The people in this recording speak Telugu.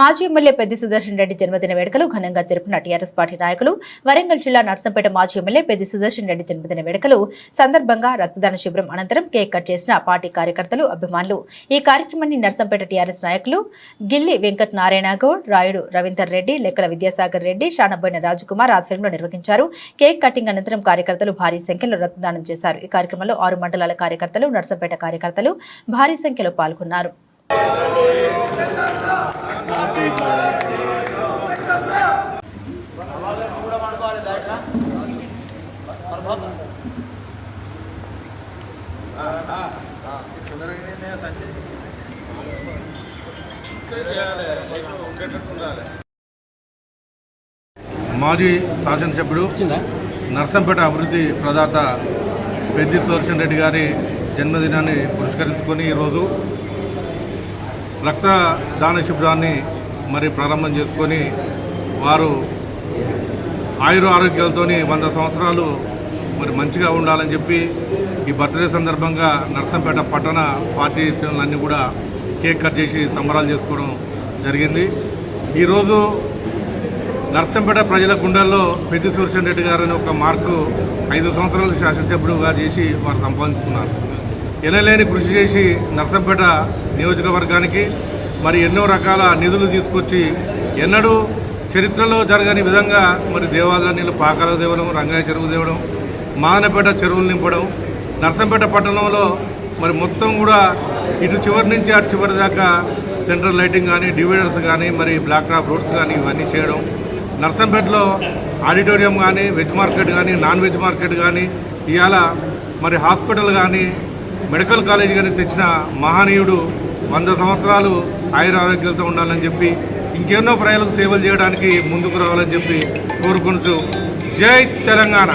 మాజీ ఎమ్మెల్యే పెద్ది సుదర్శన్ రెడ్డి జన్మదిన వేడుకలు ఘనంగా జరిపిన టీఆర్ఎస్ పార్టీ నాయకులు వరంగల్ జిల్లా నర్సంపేట మాజీ ఎమ్మెల్యే పెద్ది సుదర్శన్ రెడ్డి జన్మదిన వేడుకలు సందర్భంగా రక్తదాన శిబిరం అనంతరం కేక్ కట్ చేసిన పార్టీ కార్యకర్తలు అభిమానులు. ఈ కార్యక్రమాన్ని నర్సంపేట టీఆర్ఎస్ నాయకులు గిల్లి వెంకట్ నారాయణ గౌడ్ రాయుడు రవీందర్ రెడ్డి లెక్కల విద్యాసాగర్ రెడ్డి షానబోయిన రాజకుమార్ ఆధ్వర్యంలో నిర్వహించారు. కేక్ కటింగ్ అనంతరం కార్యకర్తలు భారీ సంఖ్యలో రక్తదానం చేశారు. ఈ కార్యక్రమంలో ఆరు మండలాల కార్యకర్తలు నర్సంపేట కార్యకర్తలు భారీ సంఖ్యలో పాల్గొన్నారు. మాజీ శాసనసభ్యుడు నర్సంపేట అభివృద్ధి ప్రదాత పెద్ది సుదర్శన్ రెడ్డి గారి జన్మదినాన్ని పురస్కరించుకొని ఈరోజు రక్త దాన శిబిరాన్ని మరి ప్రారంభం చేసుకొని వారు ఆయుర ఆరోగ్యాలతోని వంద సంవత్సరాలు మరి మంచిగా ఉండాలని చెప్పి ఈ బర్త్డే సందర్భంగా నర్సంపేట పట్టణ పార్టీ శ్రేణులన్నీ కూడా కేక్ కట్ చేసి సంబరాలు చేసుకోవడం జరిగింది. ఈరోజు నర్సంపేట ప్రజల గుండెల్లో పెద్ది సూర్షన్ రెడ్డి గారిని ఒక మార్కు ఐదు సంవత్సరాలు శాసనసభ్యుడుగా చేసి వారు సంపాదించుకున్నారు. ఎనలేని కృషి చేసి నర్సంపేట నియోజకవర్గానికి మరి ఎన్నో రకాల నిధులు తీసుకొచ్చి ఎన్నడూ చరిత్రలో జరగని విధంగా మరి దేవాలయ నీళ్ళు పాకాల దేవడం రంగయ్య చెరువు దేవడం మానపేట చెరువులు నింపడం నర్సంపేట పట్టణంలో మరి మొత్తం కూడా ఇటు చివరి నుంచి అటు చివరి దాకా సెంట్రల్ లైటింగ్ కానీ డివైడర్స్ కానీ మరి బ్లాక్ టాప్ రోడ్స్ కానీ ఇవన్నీ చేయడం నర్సంపేటలో ఆడిటోరియం కానీ వెజ్ మార్కెట్ కానీ నాన్ వెజ్ మార్కెట్ కానీ ఇవాళ మరి హాస్పిటల్ కానీ మెడికల్ కాలేజ్ కానీ తెచ్చిన మహనీయుడు వంద సంవత్సరాలు ఆయుర ఆరోగ్యాలతో ఉండాలని చెప్పి ఇంకెన్నో ప్రజలకు సేవలు చేయడానికి ముందుకు రావాలని చెప్పి కోరుకుంటూ జై తెలంగాణ.